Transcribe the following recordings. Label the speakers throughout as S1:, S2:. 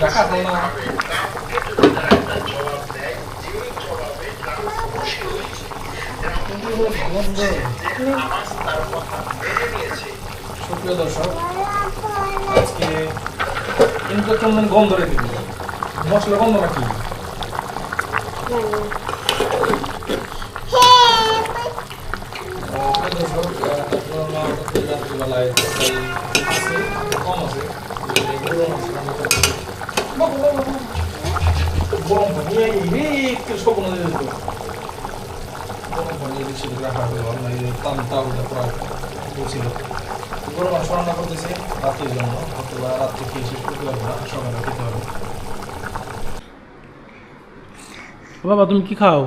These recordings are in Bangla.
S1: দেখা যায় না সুপ্রিয় দর্শক আজকে কিন্তু কেমন গন্ধ রেখে দিল। মশলা গন্ধ নাকি? রাত্রিবেলায় আছে কম আছে রান্না করতেছে। রাত্রির জন্য। অথবা রাত্রে খেয়ে শেষ করতে পারব না সকালে খেতে হবে। বাবা তুমি কি খাও?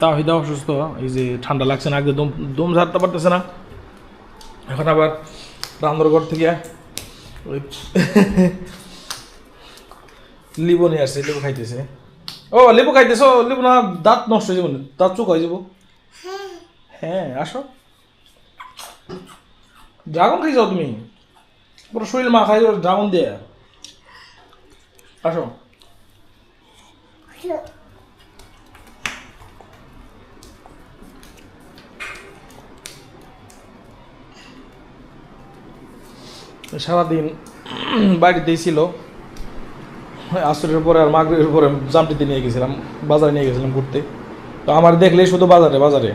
S1: তাহিদা অসুস্থ। এই যে ঠান্ডা লাগছে না আগে দম দম ঝাড়তে পারতেছে না। এখন আবার রান্নাঘর থেকে ওই লিবু নিয়ে আসছে লেবু খাইতেছে। ও লেবু খাইতেছ? লেবু না দাঁত নষ্ট হয়ে যাব দাঁত চোখ হয়ে। যাব হ্যাঁ আসো। ড্রাগন খাইছ তুমি? পুরো শরীর মা খাই ড্রাগন দিয়ে। আসো। সারাদিন বাড়িতেই ছিল। আসরের পরে আর মাগরের পরে জামটিতে নিয়ে গেছিলাম, বাজারে নিয়ে গেছিলাম ঘুরতে। তো আমার দেখলেই শুধু বাজারে বাজারে।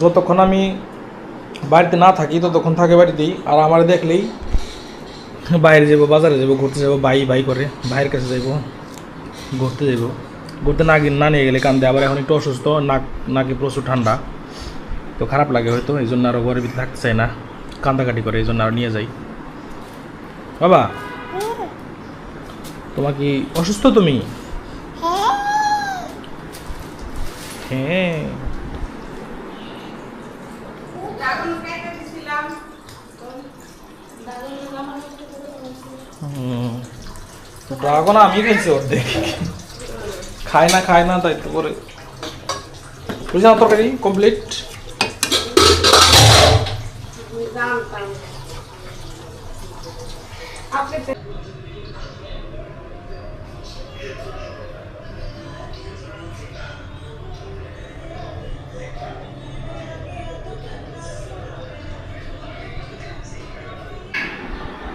S1: যতক্ষণ আমি বাড়িতে না থাকি ততক্ষণ থাকে বাড়িতেই। আর আমার দেখলেই বাইরে যাব বাজারে যাব ঘুরতে যাব বাই বাই করে ভাইয়ের কাছে যাব ঘুরতে যাব ঘুরতে না গিয়ে- না নিয়ে গেলে কান্দে আবার এখন একটু অসুস্থ নাক নাকি প্রচুর ঠান্ডা। তো খারাপ লাগে হয়তো এই জন্য আরও ঘরের ভিতরে থাকতে চাই না। কান্দাকাটি করে এই জন্য আরও নিয়ে যাই। বাবা তোমার কি অসুস্থ তুমি? হ্যাঁ। ড্রাগন আমি খাইছি অর্ধেক। খায় না খায় না তাই তো করে। বুঝলাম তরকারি কমপ্লিট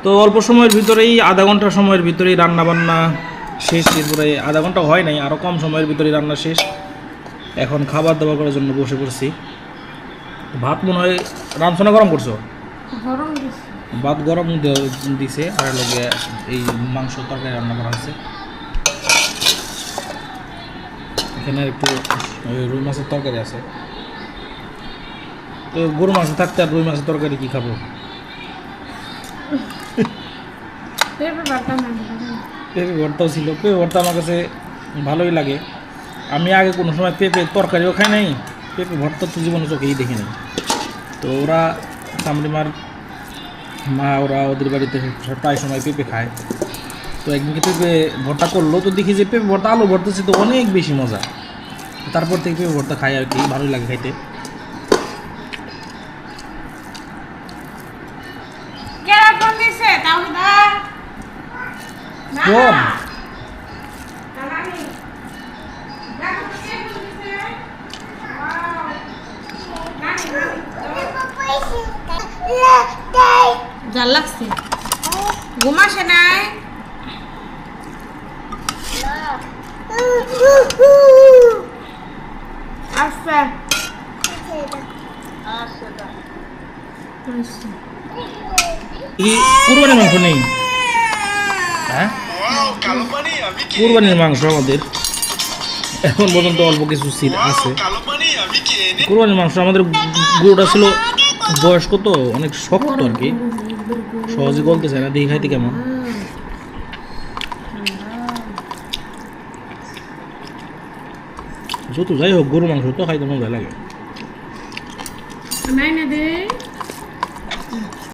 S1: তো অল্প সময়ের ভিতরেই আধা ঘণ্টা সময়ের ভিতরেই রান্না বান্না শেষ। এরপরে আধা ঘণ্টা হয় নাই আরও কম সময়ের ভিতরেই রান্না শেষ। এখন খাবার দাবার করার জন্য বসে পড়ছি। ভাত মনে হয় রান্না গরম করছ? ভাত গরম দিছে আর লগে এই মাংস তরকারি রান্না করা হয়েছে। এখানে একটু ওই রুই মাছের তরকারি আছে। তো গরু মাছ থাকতে আর রুই মাছের তরকারি কি খাব?
S2: পেঁপে
S1: পেঁপে ভর্তাও ছিল পেঁপে ভর্তা আমার কাছে ভালোই লাগে। আমি আগে কোনো সময় পেঁপে তরকারিও খাই নাই পেঁপে ভর্তা তো জীবনে চোখেই দেখি নাই। তো ওরা চামড়িমার মা, ওরা ওদের বাড়িতে প্রায় সময় পেঁপে খায়। তো একদিনকে পেঁপে ভর্তা করল, তো দেখি যে পেঁপে ভর্তা আলু ভর্তা তো অনেক বেশি মজা। তারপর থেকে পেঁপে ভর্তা খাই আর কি, ভালোই লাগে খাইতে
S2: কেরা ফোন দিছে তাহলে দা
S1: কোন
S2: জাল লাগছে ঘুমাসে নাই আচ্ছা আচ্ছা
S1: কি কুরবানির মাংস নেই হ্যাঁ কুরবানির মাংস আমাদের। এখন পর্যন্ত অল্প কিছু সিট আছে। কুরবানির মাংস আমাদের গরুটা ছিল বয়স্ক তো অনেক শক্ত আর কি। সহজে গলতে চায় না দেখি খাইতে কেমন। যত যাই হোক গরু মাংস তো খাইতে মজা লাগে।
S2: নাই না দে।